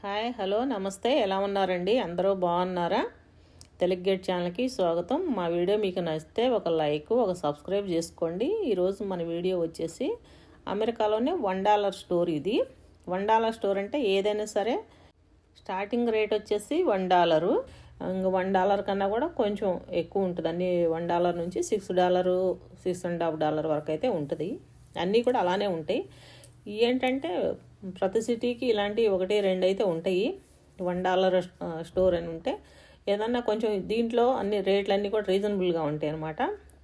Hi hello నమస్తే. ఎలా ఉన్నారండి? అందరూ బాగున్నారా? తెలుగు గేట్ ఛానల్కి స్వాగతం. మా వీడియో మీకు నచ్చితే ఒక లైక్ ఒక సబ్స్క్రైబ్ చేసుకోండి. ఈరోజు మన వీడియో వచ్చేసి అమెరికాలోనే వన్ డాలర్ స్టోర్ ఇది. వన్ డాలర్ స్టోర్ అంటే ఏదైనా సరే స్టార్టింగ్ రేట్ వచ్చేసి వన్ డాలరు. ఇంకా వన్ డాలర్ కన్నా కూడా కొంచెం ఎక్కువ ఉంటుంది. అన్ని వన్ డాలర్ నుంచి six dollar six and half dollar వరకు అయితే ఉంటుంది. అన్నీ కూడా అలానే ఉంటాయి. ఏంటంటే ప్రతి సిటీకి ఇలాంటి ఒకటి రెండు అయితే ఉంటాయి. వన్ డాలర్ స్టోర్ అని ఉంటే ఏదన్నా కొంచెం దీంట్లో అన్ని రేట్లు అన్నీ కూడా రీజనబుల్గా ఉంటాయి అనమాట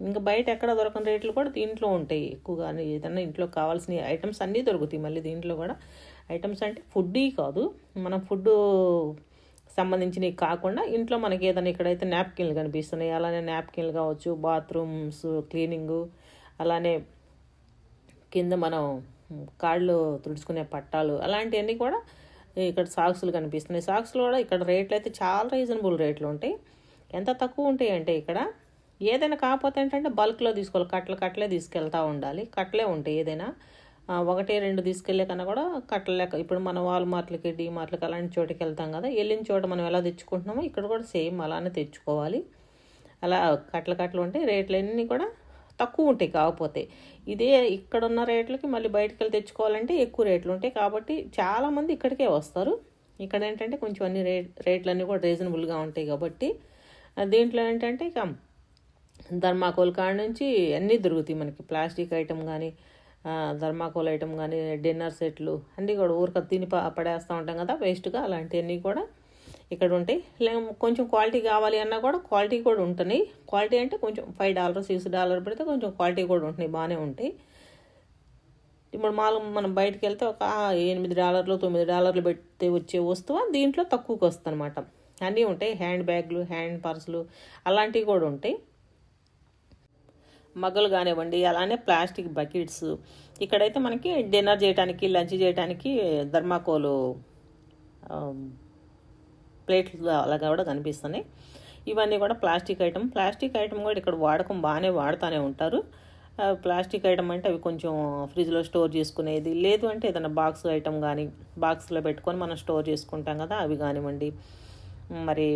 ఇంకా బయట ఎక్కడ దొరకని రేట్లు కూడా దీంట్లో ఉంటాయి ఎక్కువగా. ఏదన్నా ఇంట్లో కావాల్సిన ఐటమ్స్ అన్నీ దొరుకుతాయి మళ్ళీ దీంట్లో కూడా. ఐటమ్స్ అంటే ఫుడ్ కాదు. మనం ఫుడ్ సంబంధించినవి కాకుండా ఇంట్లో మనకి ఏదైనా ఇక్కడైతే నాప్కిన్లు కనిపిస్తున్నాయి. అలానే నాప్కిన్లు కావచ్చు బాత్రూమ్స్ క్లీనింగు అలానే కింద మనం కాళ్ళు తుడుచుకునే పట్టాలు అలాంటివన్నీ కూడా ఇక్కడ సాక్సులు కనిపిస్తున్నాయి. సాక్స్లు కూడా ఇక్కడ రేట్లు అయితే చాలా రీజనబుల్ రేట్లు ఉంటాయి. ఎంత తక్కువ ఉంటాయి అంటే ఇక్కడ ఏదైనా కాకపోతే ఏంటంటే బల్క్లో తీసుకోవాలి. కట్టలు కట్టలే తీసుకెళ్తూ ఉండాలి. కట్టలే ఉంటాయి ఏదైనా. ఒకటి రెండు తీసుకెళ్ళే కన్నా కూడా కట్టలు లెక్క. ఇప్పుడు మనం వాల్మార్ట్లకి డీ మార్ట్లకి అలాంటి చోటుకి వెళ్తాం కదా వెళ్ళిన చోట మనం ఎలా తెచ్చుకుంటున్నామో ఇక్కడ కూడా సేమ్ అలానే తెచ్చుకోవాలి. అలా కట్టలు కట్టలు ఉంటాయి రేట్లు అన్నీ కూడా తక్కువ ఉంటాయి కాకపోతే. ఇదే ఇక్కడ ఉన్న రేట్లకి మళ్ళీ బయటకు వెళ్ళి తెచ్చుకోవాలంటే ఎక్కువ రేట్లు ఉంటాయి. కాబట్టి చాలామంది ఇక్కడికే వస్తారు. ఇక్కడ ఏంటంటే కొంచెం అన్ని రేట్ రేట్లన్నీ కూడా రీజనబుల్గా ఉంటాయి కాబట్టి. దీంట్లో ఏంటంటే ఇక ధర్మాకోల్ కాడ నుంచి అన్నీ దొరుకుతాయి మనకి. ప్లాస్టిక్ ఐటెం కానీ ధర్మాకోల్ ఐటమ్ కానీ డిన్నర్ సెట్లు అన్నీ కూడా ఊరిక తిని పడేస్తూ ఉంటాం కదా వేస్ట్గా అలాంటివన్నీ కూడా ఇక్కడ ఉంటాయి లే కొంచెం క్వాలిటీ కావాలి అన్నా కూడా క్వాలిటీ కూడా ఉంటున్నాయి. క్వాలిటీ అంటే కొంచెం ఫైవ్ డాలర్ సిక్స్ డాలర్ పెడితే కొంచెం క్వాలిటీ కూడా ఉంటున్నాయి బాగానే ఉంటాయి. ఇప్పుడు మాలు మనం బయటకు వెళ్తే ఒక ఎనిమిది డాలర్లు తొమ్మిది డాలర్లు పెడితే వచ్చే వస్తువు దీంట్లో తక్కువకి వస్తుంది అనమాట అన్నీ ఉంటాయి హ్యాండ్ బ్యాగ్లు హ్యాండ్ పర్సులు అలాంటివి కూడా ఉంటాయి. మగ్గలు కానివ్వండి అలానే ప్లాస్టిక్ బకెట్స్. ఇక్కడైతే మనకి డిన్నర్ చేయడానికి లంచ్ చేయడానికి ధర్మాకోలు ప్లేట్లు అలాగా కూడా కనిపిస్తున్నాయి. ఇవన్నీ కూడా ప్లాస్టిక్ ఐటమ్ ప్లాస్టిక్ ఐటమ్ కూడా ఇక్కడ వాడకం బాగానే వాడుతూనే ఉంటారు. ప్లాస్టిక్ ఐటమ్ అంటే అవి కొంచెం ఫ్రిడ్జ్లో స్టోర్ చేసుకునేది. లేదు అంటే ఏదైనా బాక్స్ ఐటమ్ కానీ బాక్స్లో పెట్టుకొని మనం స్టోర్ చేసుకుంటాం కదా అవి కానివ్వండి. మరి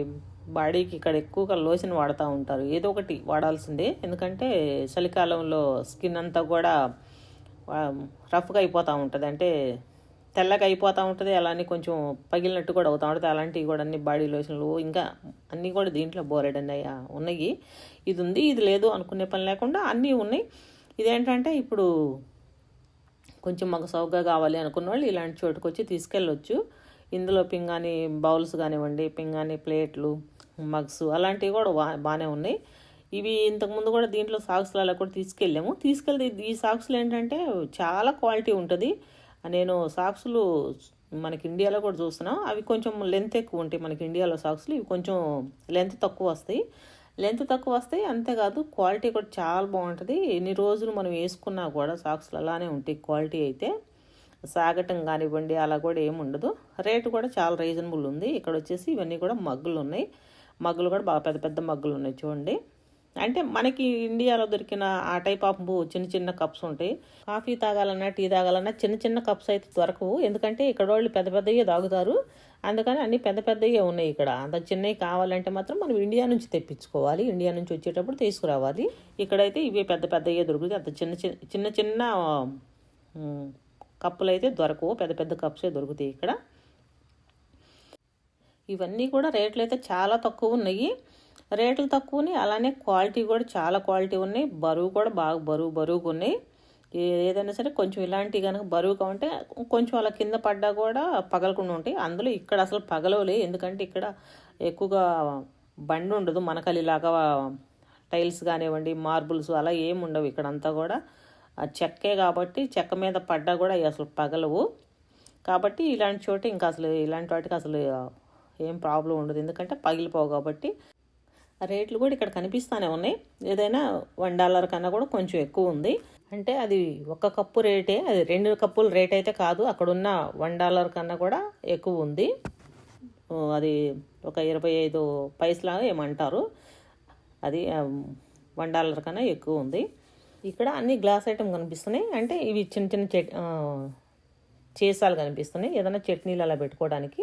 బాడీకి ఇక్కడ ఎక్కువగా లోషన్ వాడుతూ ఉంటారు. ఏదో ఒకటి వాడాల్సిందే. ఎందుకంటే చలికాలంలో స్కిన్ అంతా కూడా రఫ్గా అయిపోతూ ఉంటుంది. అంటే తెల్లగా అయిపోతూ ఉంటుంది అలానే కొంచెం పగిలినట్టు కూడా అవుతూ ఉంటుంది. అలాంటివి కూడా అన్ని బాడీ లోషన్లు ఇంకా అన్నీ కూడా దీంట్లో బోరెడ్ అయ్యా ఉన్నాయి. ఇది ఉంది ఇది లేదు అనుకునే పని లేకుండా అన్నీ ఉన్నాయి. ఇదేంటంటే ఇప్పుడు కొంచెం మాకు సౌకగా కావాలి అనుకున్న వాళ్ళు ఇలాంటి చోటుకు వచ్చి తీసుకెళ్ళొచ్చు. ఇందులో పింగాని బౌల్స్ కానివ్వండి పింగాని ప్లేట్లు మగ్స్ అలాంటివి కూడా బా బాగానే ఉన్నాయి. ఇవి ఇంతకుముందు కూడా దీంట్లో సాక్స్లలో కూడా తీసుకెళ్ళాము. తీసుకెళ్తే ఈ సాక్స్లు ఏంటంటే చాలా క్వాలిటీ ఉంటుంది. నేను సాక్స్లు మనకి ఇండియాలో కూడా చూస్తున్నాం. అవి కొంచెం లెంత్ ఎక్కువ ఉంటాయి మనకి ఇండియాలో సాక్స్లు. ఇవి కొంచెం లెంత్ తక్కువ వస్తాయి. లెంత్ తక్కువ వస్తాయి అంతేకాదు క్వాలిటీ కూడా చాలా బాగుంటుంది. ఎన్ని రోజులు మనం వేసుకున్నా కూడా సాక్స్లు అలానే ఉంటాయి క్వాలిటీ అయితే. సాగటం కానివ్వండి అలా కూడా ఏముండదు రేటు కూడా చాలా రీజనబుల్ ఉంది. ఇక్కడ వచ్చేసి ఇవన్నీ కూడా మగ్గులు ఉన్నాయి మగ్గులు కూడా బాగా పెద్ద పెద్ద మగ్గులు ఉన్నాయి చూడండి. అంటే మనకి ఇండియాలో దొరికిన ఆ టైప్ ఆఫ్ చిన్న చిన్న కప్స్ ఉంటాయి కాఫీ తాగాలన్నా టీ తాగాలన్నా చిన్న చిన్న కప్స్ అయితే దొరకవు. ఎందుకంటే ఇక్కడ వాళ్ళు పెద్ద పెద్దవి తాగుతారు. అందుకని అన్ని పెద్ద పెద్దవి ఉన్నాయి ఇక్కడ. అంత చిన్నవి కావాలంటే మాత్రం మనం ఇండియా నుంచి తెప్పించుకోవాలి. ఇండియా నుంచి వచ్చేటప్పుడు తీసుకురావాలి. ఇక్కడైతే ఇవి పెద్ద పెద్దవి దొరుకుతాయి. అంత చిన్న చిన్న చిన్న చిన్న కప్పులు అయితే దొరకవు. పెద్ద పెద్ద కప్సే దొరుకుతాయి ఇక్కడ. ఇవన్నీ కూడా రేట్లు అయితే చాలా తక్కువ ఉన్నాయి. రేట్లు తక్కువని అలానే క్వాలిటీ కూడా చాలా క్వాలిటీ ఉన్నాయి. బరువు కూడా బాగా బరువు బరువుగా ఉన్నాయి. ఏదైనా సరే కొంచెం ఇలాంటివి కనుక బరువుగా ఉంటే కొంచెం అలా కింద పడ్డా కూడా పగలకుండా ఉంటాయి. అందులో ఇక్కడ అసలు పగలవులే. ఎందుకంటే ఇక్కడ ఎక్కువగా బండి ఉండదు. మనకలిలాగా టైల్స్ కానివ్వండి మార్బుల్స్ అలా ఏమి ఉండవు ఇక్కడ అంతా కూడా చెక్కే కాబట్టి చెక్క మీద పడ్డా కూడా అసలు పగలవు. కాబట్టి ఇలాంటి చోట ఇంకా అసలు ఇలాంటి వాటికి అసలు ఏం ప్రాబ్లం ఉండదు. ఎందుకంటే పగిలిపోవు కాబట్టి రేట్లు కూడా ఇక్కడ కనిపిస్తూనే ఉన్నాయి. ఏదైనా వన్ డాలర్ కన్నా కూడా కొంచెం ఎక్కువ ఉంది. అంటే అది ఒక కప్పు రేటే అది రెండు కప్పుల రేట్ అయితే కాదు. అక్కడున్న వన్ డాలర్ కన్నా కూడా ఎక్కువ ఉంది. అది ఒక ఇరవై ఐదు పైసలాగా ఏమంటారు. అది వన్ డాలర్ కన్నా ఎక్కువ ఉంది. ఇక్కడ అన్ని గ్లాస్ ఐటమ్ కనిపిస్తున్నాయి. అంటే ఇవి చిన్న చిన్న చెట్ చేసాలు కనిపిస్తున్నాయి. ఏదైనా చట్నీలు అలా పెట్టుకోవడానికి.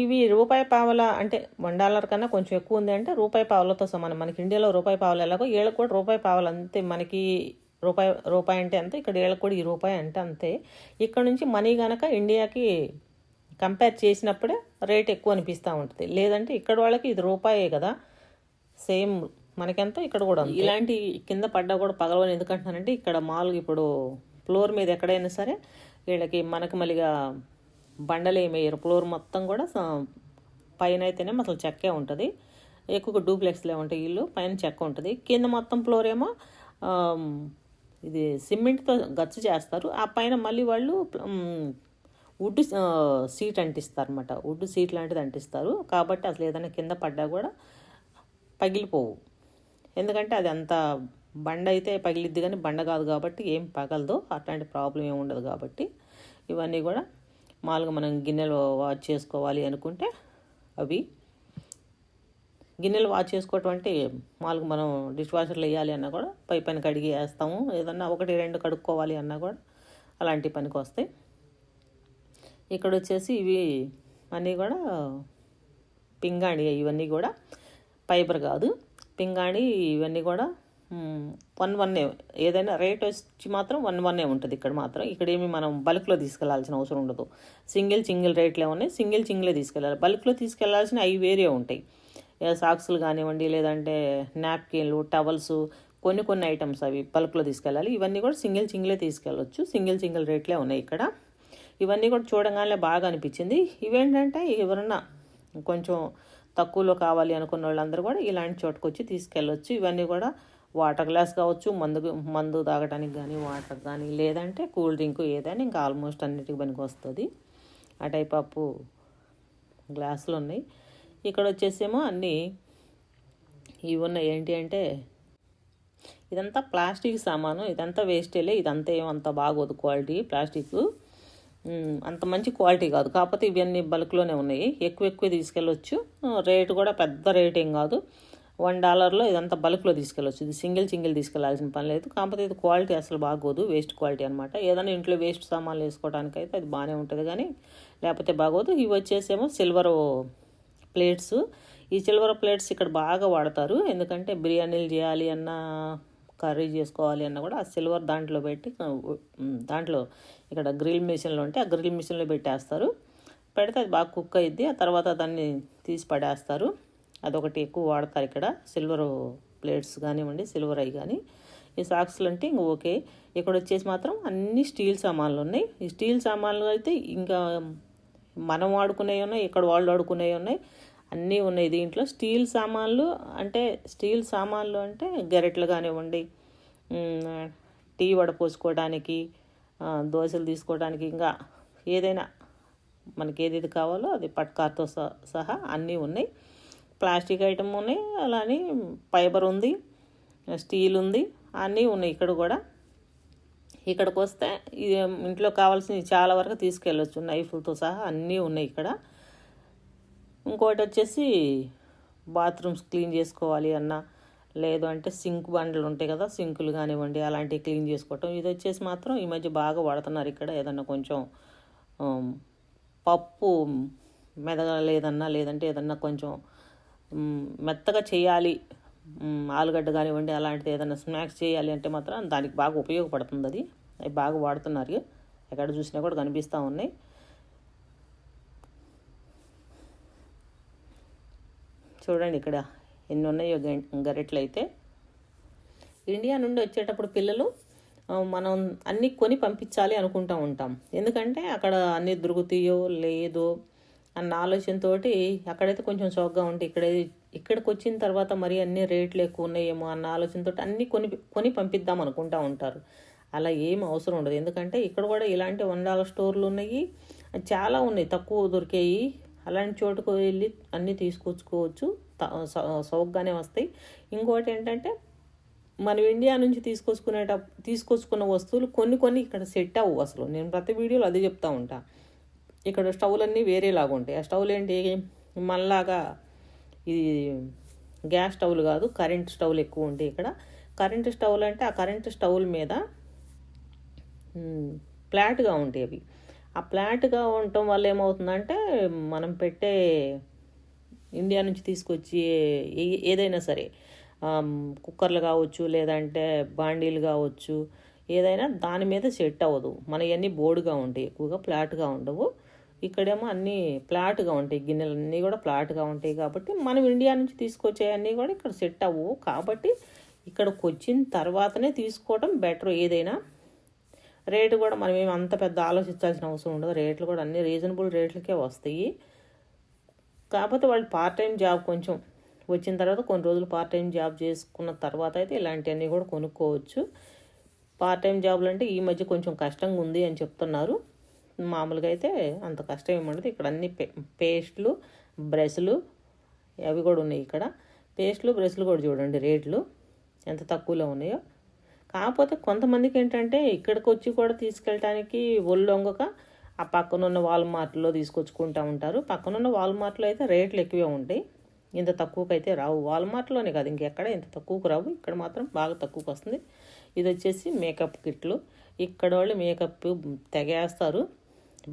ఇవి రూపాయి పావల అంటే వన్ డాలర్ కన్నా కొంచెం ఎక్కువ ఉంది అంటే రూపాయి పావలతో సమానం. మనకి ఇండియాలో రూపాయి పావలు ఎలాగో వీళ్ళకి కూడా రూపాయి పావలు అంతే. మనకి రూపాయి రూపాయి అంటే అంతే ఇక్కడ ఏళ్ళకు కూడా ఈ రూపాయి అంటే అంతే. ఇక్కడ నుంచి మనీ కనుక ఇండియాకి కంపేర్ చేసినప్పుడే రేట్ ఎక్కువ అనిపిస్తూ ఉంటుంది. లేదంటే ఇక్కడ వాళ్ళకి ఇది రూపాయే కదా. సేమ్ మనకెంత ఇక్కడ కూడా ఇలాంటి కింద పడ్డా కూడా పగలవని ఎందుకంటున్నానంటే ఇక్కడ మామూలుగా ఇప్పుడు ఫ్లోర్ మీద ఎక్కడైనా సరే వీళ్ళకి మనకు మళ్ళీగా బండలు ఏమి వేయరు. ఫ్లోర్ మొత్తం కూడా పైన అయితేనే అసలు చెక్కే ఉంటుంది. ఎక్కువ డూప్లెక్స్లే ఉంటాయి ఇల్లు పైన చెక్క ఉంటుంది. కింద మొత్తం ఫ్లోర్ ఏమో ఇది సిమెంట్తో గచ్చు చేస్తారు. ఆ పైన మళ్ళీ వాళ్ళు వుడ్ సీట్ అంటిస్తారు అనమాట వుడ్ సీట్ లాంటిది అంటిస్తారు. కాబట్టి అసలు ఏదైనా కింద పడ్డా కూడా పగిలిపోవు. ఎందుకంటే అది అంత బండ అయితే పగిలిద్ది కానీ బండ కాదు కాబట్టి ఏం పగలదు. అట్లాంటి ప్రాబ్లం ఏమి ఉండదు కాబట్టి ఇవన్నీ కూడా మామూలుగా మనం గిన్నెలు వాష్ చేసుకోవాలి అనుకుంటే అవి గిన్నెలు వాష్ చేసుకోవటం అంటే మామూలుగా మనం డిష్ వాషర్లో వేయాలి అన్నా కూడా పై పైన కడిగి వేస్తాము. ఏదన్నా ఒకటి రెండు కడుక్కోవాలి అన్నా కూడా అలాంటి పనికి వస్తాయి. ఇక్కడ వచ్చేసి ఇవి అన్నీ కూడా పింగాణి ఇవన్నీ కూడా ఫైబర్ కాదు. పింగాణి ఇవన్నీ కూడా వన్ వన్నే ఏదైనా రేట్ వచ్చి మాత్రం వన్ వన్నే ఉంటుంది ఇక్కడ మాత్రం. ఇక్కడ ఏమి మనం బల్క్లో తీసుకెళ్ళాల్సిన అవసరం ఉండదు. సింగిల్ సింగిల్ రేట్లే ఉన్నాయి. సింగిల్ సింగిలే తీసుకెళ్ళాలి. బల్క్లో తీసుకెళ్ళాల్సిన అవి వేరే ఉంటాయి. సాక్స్లు కానివ్వండి లేదంటే నాప్కిన్లు టవల్స్ కొన్ని కొన్ని ఐటమ్స్ అవి బల్క్లో తీసుకెళ్ళాలి. ఇవన్నీ కూడా సింగిల్ సింగిలే తీసుకెళ్ళొచ్చు. సింగిల్ సింగిల్ రేట్లే ఉన్నాయి ఇక్కడ. ఇవన్నీ కూడా చూడగానే బాగా అనిపించింది. ఇవేంటంటే ఎవరన్నా కొంచెం తక్కువలో కావాలి అనుకున్న వాళ్ళందరూ కూడా ఇలాంటి చోటుకు వచ్చి తీసుకెళ్ళొచ్చు. ఇవన్నీ కూడా వాటర్ గ్లాస్ కావచ్చు మందు మందు తాగడానికి కానీ వాటర్ కానీ లేదంటే కూల్ డ్రింక్ ఏదైనా ఇంకా ఆల్మోస్ట్ అన్నిటికి పనికి వస్తుంది. ఆ టైప్ ఆఫ్ గ్లాసులు ఉన్నాయి. ఇక్కడ వచ్చేసేమో అన్నీ ఇవి ఉన్నాయి. ఏంటి అంటే ఇదంతా ప్లాస్టిక్ సామాను ఇదంతా వేస్టేలే ఇదంతా ఏమంత బాగోదు క్వాలిటీ ప్లాస్టిక్. అంత మంచి క్వాలిటీ కాదు. కాకపోతే ఇవన్నీ బల్క్లోనే ఉన్నాయి. ఎక్కువ ఎక్కువ తీసుకెళ్ళొచ్చు. రేటు కూడా పెద్ద రేట్ ఏం కాదు. వన్ డాలర్లో ఇదంతా బల్క్లో తీసుకెళ్ళొచ్చు. ఇది సింగిల్ సింగిల్ తీసుకెళ్ళాల్సిన పని లేదు. కాకపోతే ఇది క్వాలిటీ అసలు బాగోదు. వేస్ట్ క్వాలిటీ అనమాట ఏదైనా ఇంట్లో వేస్ట్ సామాన్లు వేసుకోవడానికి అయితే అది బాగానే ఉంటుంది కానీ లేకపోతే బాగోదు. ఇవి వచ్చేసేమో సిల్వర్ ప్లేట్స్. ఈ సిల్వర్ ప్లేట్స్ ఇక్కడ బాగా వాడతారు. ఎందుకంటే బిర్యానీలు చేయాలి అన్న కర్రీ చేసుకోవాలి అన్న కూడా ఆ సిల్వర్ దాంట్లో పెట్టి దాంట్లో ఇక్కడ గ్రిల్ మిషన్లో ఉంటే ఆ గ్రిల్ మిషన్లో పెట్టేస్తారు. పెడితే అది బాగా కుక్ అయ్యిద్ది ఆ తర్వాత దాన్ని తీసి పడేస్తారు. అదొకటి ఎక్కువ వాడతారు ఇక్కడ. సిల్వర్ ప్లేట్స్ కానివ్వండి సిల్వర్ అవి కానీ. ఈ సాక్స్లు అంటే ఇంక ఓకే. ఇక్కడ వచ్చేసి మాత్రం అన్ని స్టీల్ సామాన్లు ఉన్నాయి. ఈ స్టీల్ సామాన్లు అయితే ఇంకా మనం వాడుకునేవి ఉన్నాయి ఇక్కడ వాళ్ళు వాడుకునేవి ఉన్నాయి. అన్నీ ఉన్నాయి దీంట్లో. స్టీల్ సామాన్లు అంటే స్టీల్ సామాన్లు అంటే గెరెట్లు కానివ్వండి టీ వడపోసుకోవడానికి దోశలు తీసుకోవడానికి ఇంకా ఏదైనా మనకి ఏది కావాలో అది పట్కార్తో సహా అన్నీ ఉన్నాయి. ప్లాస్టిక్ ఐటమ్ ఉన్నాయి. అలానే ఫైబర్ ఉంది స్టీల్ ఉంది అన్నీ ఉన్నాయి ఇక్కడ కూడా. ఇక్కడికి వస్తే ఇది ఇంట్లో కావాల్సినవి చాలా వరకు తీసుకెళ్ళొచ్చు. నైఫ్లతో సహా అన్నీ ఉన్నాయి ఇక్కడ. ఇంకోటి వచ్చేసి బాత్రూమ్స్ క్లీన్ చేసుకోవాలి అన్న లేదు అంటే సింక్ బండ్లు ఉంటాయి కదా సింకులు కానివ్వండి అలాంటివి క్లీన్ చేసుకోవటం. ఇది వచ్చేసి మాత్రం ఈ మధ్య బాగా వాడుతున్నారు ఇక్కడ. ఏదన్నా కొంచెం పప్పు పప్పు మెదగలేదన్నా లేదంటే ఏదన్నా కొంచెం మెత్తగా చేయాలి. ఆలుగడ్డ కానివ్వండి అలాంటిది ఏదైనా స్నాక్స్ చేయాలి అంటే మాత్రం దానికి బాగా ఉపయోగపడుతుంది అది. అవి బాగా వాడుతున్నారు. ఎక్కడ చూసినా కూడా కనిపిస్తూ ఉన్నాయి. చూడండి ఇక్కడ ఎన్ని ఉన్నాయో గరెట్లు అయితే. ఇండియా నుండి వచ్చేటప్పుడు పిల్లలు మనం అన్నీ కొని పంపించాలి అనుకుంటూ ఉంటాం. ఎందుకంటే అక్కడ అన్నీ దొరుకుతాయో లేదో అన్న ఆలోచనతోటి అక్కడైతే కొంచెం చౌకగా ఉంటే ఇక్కడ ఇక్కడికి వచ్చిన తర్వాత మరి అన్ని రేట్లు ఎక్కువ ఉన్నాయేమో అన్న ఆలోచనతో అన్నీ కొని కొని పంపిద్దాం అనుకుంటా ఉంటారు. అలా ఏం అవసరం ఉండదు. ఎందుకంటే ఇక్కడ కూడా ఇలాంటి వండాల స్టోర్లు ఉన్నాయి. చాలా ఉన్నాయి. తక్కువ దొరికేవి అలాంటి చోటుకు వెళ్ళి అన్నీ తీసుకొచ్చుకోవచ్చు. సౌగ్గానే వస్తాయి. ఇంకోటి ఏంటంటే మనం ఇండియా నుంచి తీసుకొచ్చుకునేట తీసుకొచ్చుకున్న వస్తువులు కొన్ని కొన్ని ఇక్కడ సెట్ అవ్వు అసలు. నేను ప్రతి వీడియోలో అదే చెప్తా ఉంటా. ఇక్కడ స్టవ్లన్నీ వేరేలాగా ఉంటాయి. ఆ స్టవ్లు ఏంటి? మనలాగా ఇది గ్యాస్ స్టవ్లు కాదు కరెంట్ స్టవ్లు ఎక్కువ ఉంటాయి ఇక్కడ. కరెంట్ స్టవ్లు అంటే ఆ కరెంట్ స్టవ్ల మీద ప్లాట్గా ఫ్లాట్గా ఉంటాయి అవి. ఆ ఫ్లాట్గా ఉండటం వల్ల ఏమవుతుందంటే మనం పెట్టే ఇండియా నుంచి తీసుకొచ్చి ఏదైనా సరే కుక్కర్లు కావచ్చు లేదంటే బాండీలు కావచ్చు ఏదైనా దాని మీద సెట్ అవ్వదు. మన ఇవన్నీ బోర్డుగా ఉంటాయి ఎక్కువగా ఫ్లాట్గా ఉండవు. ఇక్కడేమో అన్నీ ఫ్లాట్గా ఉంటాయి. గిన్నెలు అన్నీ కూడా ఫ్లాట్గా ఉంటాయి కాబట్టి మనం ఇండియా నుంచి తీసుకొచ్చేవన్నీ కూడా ఇక్కడ సెట్ అవ్వవు కాబట్టి ఇక్కడికి వచ్చిన తర్వాతనే తీసుకోవడం బెటర్ ఏదైనా. రేటు కూడా మనం ఏమి అంత పెద్ద ఆలోచించాల్సిన అవసరం ఉండదు. రేట్లు కూడా అన్ని రీజనబుల్ రేట్లకే వస్తాయి. కాకపోతే వాళ్ళు పార్ట్ టైం జాబ్ కొంచెం వచ్చిన తర్వాత కొన్ని రోజులు పార్ట్ టైం జాబ్ చేసుకున్న తర్వాత అయితే ఇలాంటివన్నీ కూడా కొనుక్కోవచ్చు. పార్ట్ టైం జాబ్లు అంటే ఈ మధ్య కొంచెం కష్టంగా ఉంది అని చెప్తున్నారు. మామూలుగా అయితే అంత కష్టం ఏముండదు ఇక్కడ అన్ని పే పేస్ట్లు బ్రష్లు అవి కూడా ఉన్నాయి ఇక్కడ. పేస్ట్లు బ్రష్లు కూడా చూడండి రేట్లు ఎంత తక్కువలో ఉన్నాయో. కాకపోతే కొంతమందికి ఏంటంటే ఇక్కడికి వచ్చి కూడా తీసుకెళ్ళటానికి ఒళ్ళొంగక ఆ పక్కనున్న వాల్మార్ట్లో తీసుకొచ్చుకుంటూ ఉంటారు. పక్కనున్న వాల్మార్ట్లో అయితే రేట్లు ఎక్కువే ఉంటాయి. ఇంత తక్కువకైతే అయితే రావు. వాల్మార్ట్లోనే కాదు ఇంకెక్కడ ఇంత తక్కువకు రావు. ఇక్కడ మాత్రం బాగా తక్కువకు వస్తుంది. ఇది వచ్చేసి మేకప్ కిట్లు. ఇక్కడ వాళ్ళు మేకప్ తెగేస్తారు.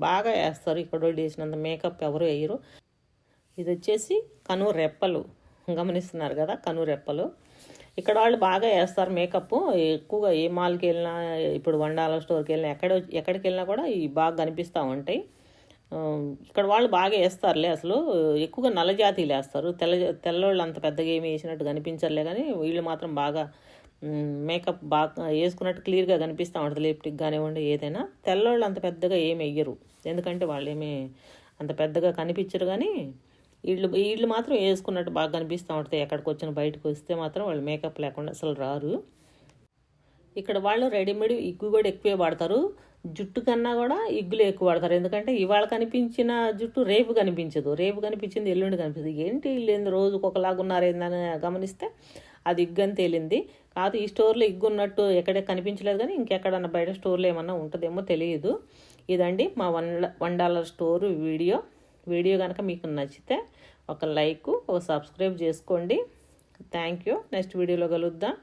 బాగా వేస్తారు. ఇక్కడ వేసినంత మేకప్ ఎవరు వేయరు. ఇది వచ్చేసి కను రెప్పలు. గమనిస్తున్నారు కదా కను రెప్పలు. ఇక్కడ వాళ్ళు బాగా వేస్తారు మేకప్. ఎక్కువగా ఏ మాల్కి వెళ్ళినా ఇప్పుడు వండాల స్టోర్కి వెళ్ళినా ఎక్కడ ఎక్కడికి వెళ్ళినా కూడా ఈ బాగా కనిపిస్తూ ఉంటాయి. ఇక్కడ వాళ్ళు బాగా వేస్తారులే అసలు. ఎక్కువగా నల్ల జాతీయులు వేస్తారు. తెల్ల తెల్లోళ్ళు అంత పెద్దగా ఏమి వేసినట్టు కనిపించరులే కానీ వీళ్ళు మాత్రం బాగా మేకప్ బాగా వేసుకున్నట్టు క్లియర్గా కనిపిస్తూ ఉంటుంది లిప్టిక్ కానివ్వండి ఏదైనా. తెల్లవాళ్ళు అంత పెద్దగా ఏమి వెయ్యరు ఎందుకంటే వాళ్ళు ఏమి అంత పెద్దగా కనిపించరు కానీ వీళ్ళు వీళ్ళు మాత్రం వేసుకున్నట్టు బాగా కనిపిస్తూ ఉంటుంది. ఎక్కడికి వచ్చిన బయటకు వస్తే మాత్రం వాళ్ళు మేకప్ లేకుండా అసలు రారు. ఇక్కడ వాళ్ళు రెడీమేడ్ ఇగ్గు కూడా ఎక్కువే వాడతారు. జుట్టు కన్నా కూడా ఇగ్గులు ఎక్కువ వాడతారు. ఎందుకంటే ఇవాళ కనిపించిన జుట్టు రేపు కనిపించదు. రేపు కనిపించింది ఎల్లుండి కనిపించదు. ఏంటి వీళ్ళు ఏంది రోజుకు ఒకలాగా ఉన్నారేందని గమనిస్తే అది ఇగ్గు అని తేలింది. కాదు ఈ స్టోర్లో ఇగ్గు ఉన్నట్టు ఎక్కడ కనిపించలేదు కానీ ఇంకెక్కడన్నా బయట స్టోర్లో ఏమన్నా ఉంటుందేమో తెలియదు. ఇదండి మా one one dollar store video. Video కనుక మీకు నచ్చితే ఒక లైక్ ఒక సబ్స్క్రైబ్ చేసుకోండి. Thank you. నెక్స్ట్ వీడియోలో కలుద్దాం.